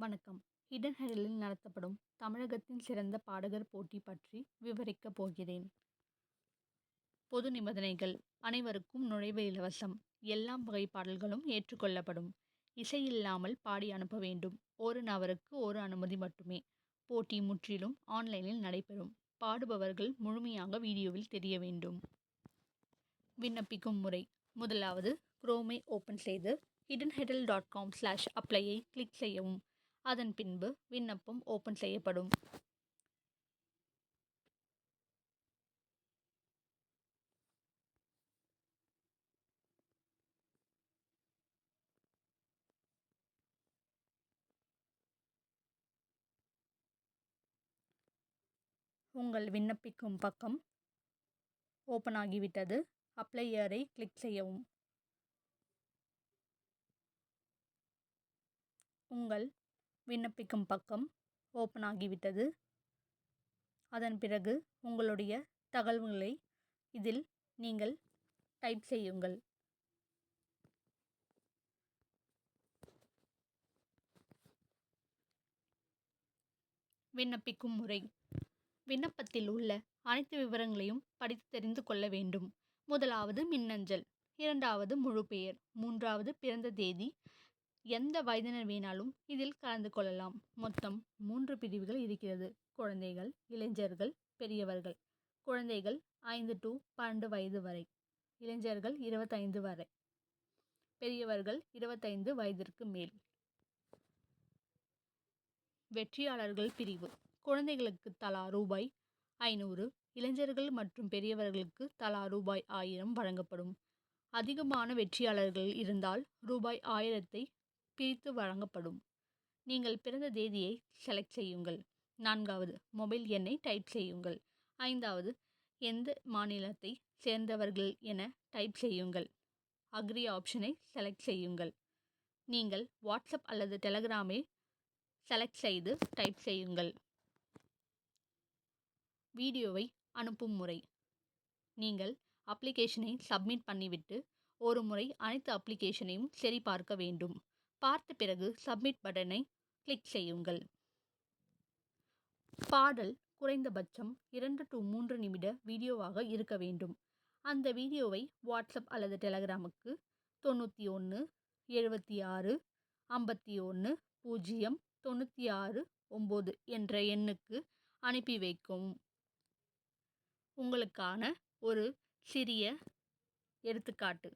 வணக்கம். ஹிடன் ஹெடலில் நடத்தப்படும் தமிழகத்தின் சிறந்த பாடகர் போட்டி பற்றி விவரிக்கப் போகிறேன். பொது நிபந்தனைகள். அனைவருக்கும் நுழைவு இலவசம். எல்லாம் வகை பாடல்களும் ஏற்றுக்கொள்ளப்படும். இசை இல்லாமல் பாடி அனுப்ப வேண்டும். ஒரு நபருக்கு ஒரு அனுமதி மட்டுமே. போட்டி முற்றிலும் ஆன்லைனில் நடைபெறும். பாடுபவர்கள் முழுமையாக வீடியோவில் தெரிய வேண்டும். விண்ணப்பிக்கும் முறை. முதலாவது குரோமை ஓப்பன் செய்து hidden hurdle dot com slash அப்ளையை click செய்யவும். அதன் பின்பு விண்ணப்பம் ஓப்பன் செய்யப்படும். உங்கள் விண்ணப்பிக்கும் பக்கம் ஓப்பன் ஆகிவிட்டது. அப்ளை இயரை கிளிக் செய்யவும். உங்கள் விண்ணப்பிக்கும் பக்கம் ஓப்பன் ஆகிவிட்டது. அதன் பிறகு உங்களுடைய தகவல்களை இதில் நீங்கள் டைப் செய்யுங்கள். விண்ணப்பிக்கும் முறை. விண்ணப்பத்தில் உள்ள அனைத்து விவரங்களையும் படித்து தெரிந்து கொள்ள வேண்டும். முதலாவது மின்னஞ்சல் இரண்டாவது முழு பெயர் மூன்றாவது பிறந்த தேதி எந்த வயதினர் வேணாலும் இதில் கலந்து கொள்ளலாம். மொத்தம் மூன்று பிரிவுகள் இருக்கிறது. குழந்தைகள் இளைஞர்கள் பெரியவர்கள். குழந்தைகள் ஐந்து டு பன்னெண்டு வயது வரை. இளைஞர்கள் இருபத்தைந்து வரை. பெரியவர்கள் இருபத்தைந்து வயதிற்கு மேல். வெற்றியாளர்கள் பிரிவு. குழந்தைகளுக்கு தலா ரூபாய் ஐநூறு. இளைஞர்கள் மற்றும் பெரியவர்களுக்கு தலா ரூபாய் ஆயிரம் வழங்கப்படும். அதிகமான வெற்றியாளர்கள் இருந்தால் ரூபாய் ஆயிரத்தை பிரித்து வழங்கப்படும். நீங்கள் பிறந்த தேதியை செலக்ட் செய்யுங்கள். நான்காவது மொபைல் எண்ணை டைப் செய்யுங்கள். ஐந்தாவது எந்த மாநிலத்தை சேர்ந்தவர்கள் என டைப் செய்யுங்கள். அக்ரி ஆப்ஷனை செலக்ட் செய்யுங்கள். நீங்கள் வாட்ஸ்அப் அல்லது டெலகிராமை செலக்ட் செய்து டைப் செய்யுங்கள். வீடியோவை அனுப்பும் முறை. நீங்கள் அப்ளிகேஷனை சப்மிட் பண்ணிவிட்டு ஒரு முறை அனைத்து அப்ளிகேஷனையும் சரிபார்க்க வேண்டும். பார்த்த பிறகு சப்மிட் பட்டனை கிளிக் செய்யுங்கள். பாடல் குறைந்தபட்சம் இரண்டு டு மூன்று நிமிட வீடியோவாக இருக்க வேண்டும். அந்த வீடியோவை வாட்ஸ்அப் அல்லது டெலகிராமுக்கு தொண்ணூற்றி ஒன்று எழுபத்தி ஆறு ஐம்பத்தி ஒன்று பூஜ்ஜியம் தொண்ணூற்றி ஆறு ஒம்பது என்ற எண்ணுக்கு அனுப்பி வைக்கும். உங்களுக்கான ஒரு சிறிய எடுத்துக்காட்டு.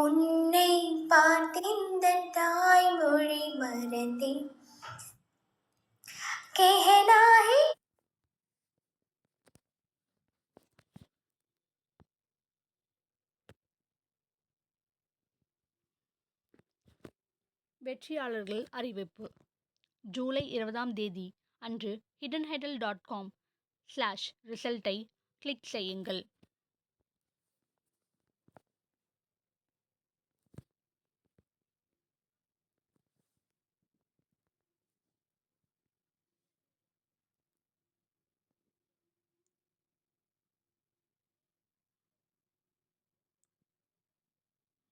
உன்னை பார்த்திந்த தாய்மொழி மறந்தேன். கேஹனாஹே வெற்றியாளர்கள் அறிவிப்பு. ஜூலை இருபதாம் தேதி அன்று hidden hurdle dot com slash ரிசல்ட்டை கிளிக் செய்யுங்கள்.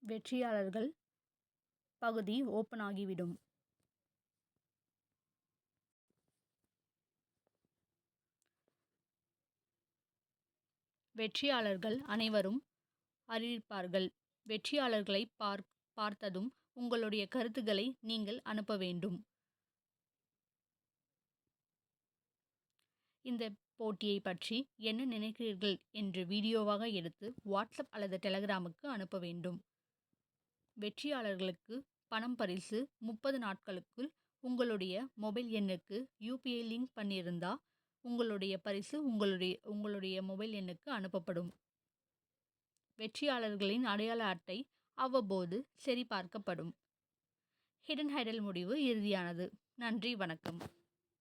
வெற்றியாளர்கள் பகுதி ஓப்பன் ஆகிவிடும். வெற்றியாளர்கள் அனைவரும் அறிவிப்பார்கள். வெற்றியாளர்களை பார் பார்த்ததும் உங்களுடைய கருத்துக்களை நீங்கள் அனுப்ப வேண்டும். இந்த போட்டியை பற்றி என்ன நினைக்கிறீர்கள் என்று வீடியோவாக எடுத்து வாட்ஸ்அப் அல்லது டெலகிராமுக்கு அனுப்ப வேண்டும். வெற்றியாளர்களுக்கு பணம் பரிசு முப்பது நாட்களுக்குள் உங்களுடைய மொபைல் எண்ணுக்கு யூபிஐ லிங்க் பண்ணியிருந்தா உங்களுடைய பரிசு உங்களுடைய உங்களுடைய மொபைல் எண்ணுக்கு அனுப்பப்படும். வெற்றியாளர்களின் அடையாள அட்டை அவ்வப்போது சரிபார்க்கப்படும். ஹிடன் ஹைடல் முடிவு இறுதியானது. நன்றி வணக்கம்.